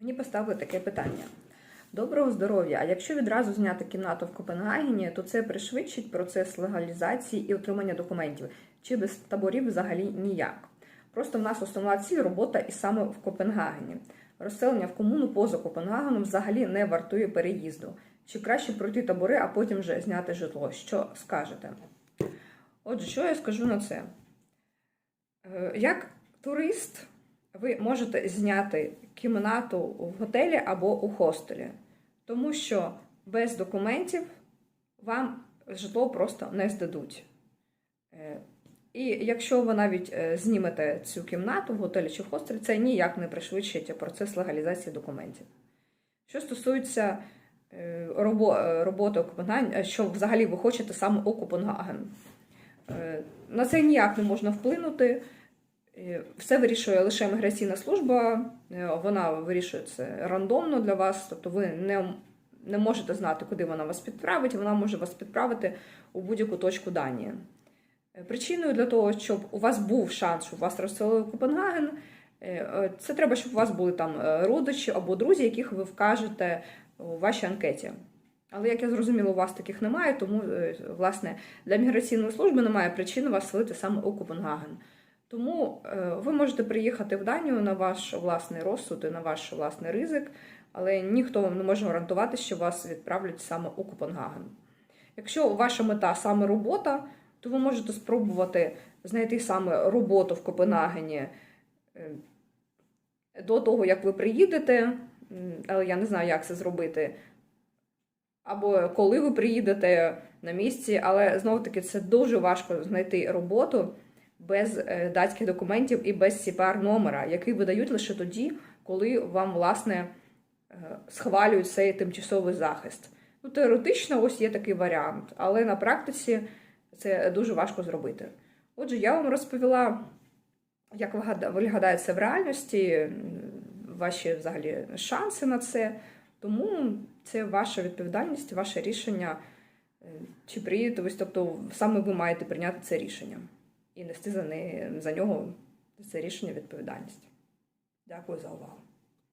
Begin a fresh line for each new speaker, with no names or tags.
Мені поставили таке питання. Доброго здоров'я! А якщо відразу зняти кімнату в Копенгагені, то це пришвидшить процес легалізації і отримання документів, чи без таборів взагалі ніяк. Просто в нас основна ціль робота і саме в Копенгагені. Розселення в комуну поза Копенгагеном взагалі не вартує переїзду. Чи краще пройти табори, а потім вже зняти житло? Що скажете? Отже, що я скажу на це? Е, Як турист, ви можете зняти кімнату в готелі або у хостелі, тому що без документів вам житло просто не здадуть. Е, І якщо ви навіть е, знімете цю кімнату в готелі чи в хостелі, це ніяк не пришвидшить процес легалізації документів. Що стосується е, робо- роботи е, що взагалі ви хочете саме е, на це ніяк не можна вплинути. Все вирішує лише міграційна служба, е, вона вирішує це рандомно для вас, тобто ви не, не можете знати, куди вона вас відправить, вона може вас відправити у будь-яку точку Данії. Е, Причиною для того, щоб у вас був шанс, щоб вас розселили в Копенгаген, е, це треба, щоб у вас були там родичі або друзі, яких ви вкажете у вашій анкеті. Але як я зрозуміла, у вас таких немає, тому власне для міграційної служби немає причин вас селити саме у Копенгаген. Тому е, ви можете приїхати в Данію на ваш власний розсуд і на ваш власний ризик, але ніхто вам не може гарантувати, що вас відправлять саме у Копенгаген. Якщо ваша мета саме робота, то ви можете спробувати знайти саме роботу в Копенгагені е, до того, як ви приїдете, але я не знаю, як це зробити. Або коли ви приїдете на місці, але знову таки це дуже важко знайти роботу без е, датських документів і без cpr номера, який видають лише тоді, коли вам власне е, схвалюють цей тимчасовий захист. Ну, теоретично, ось є такий варіант, але на практиці це дуже важко зробити. Отже, я вам розповіла, як виглядає це в реальності, ваші взагалі шанси на це. Тому це ваша відповідальність, ваше рішення, е, чи приїдете тобто саме ви маєте прийняти це рішення і нести за, не, за нього це рішення відповідальність. Дякую за увагу.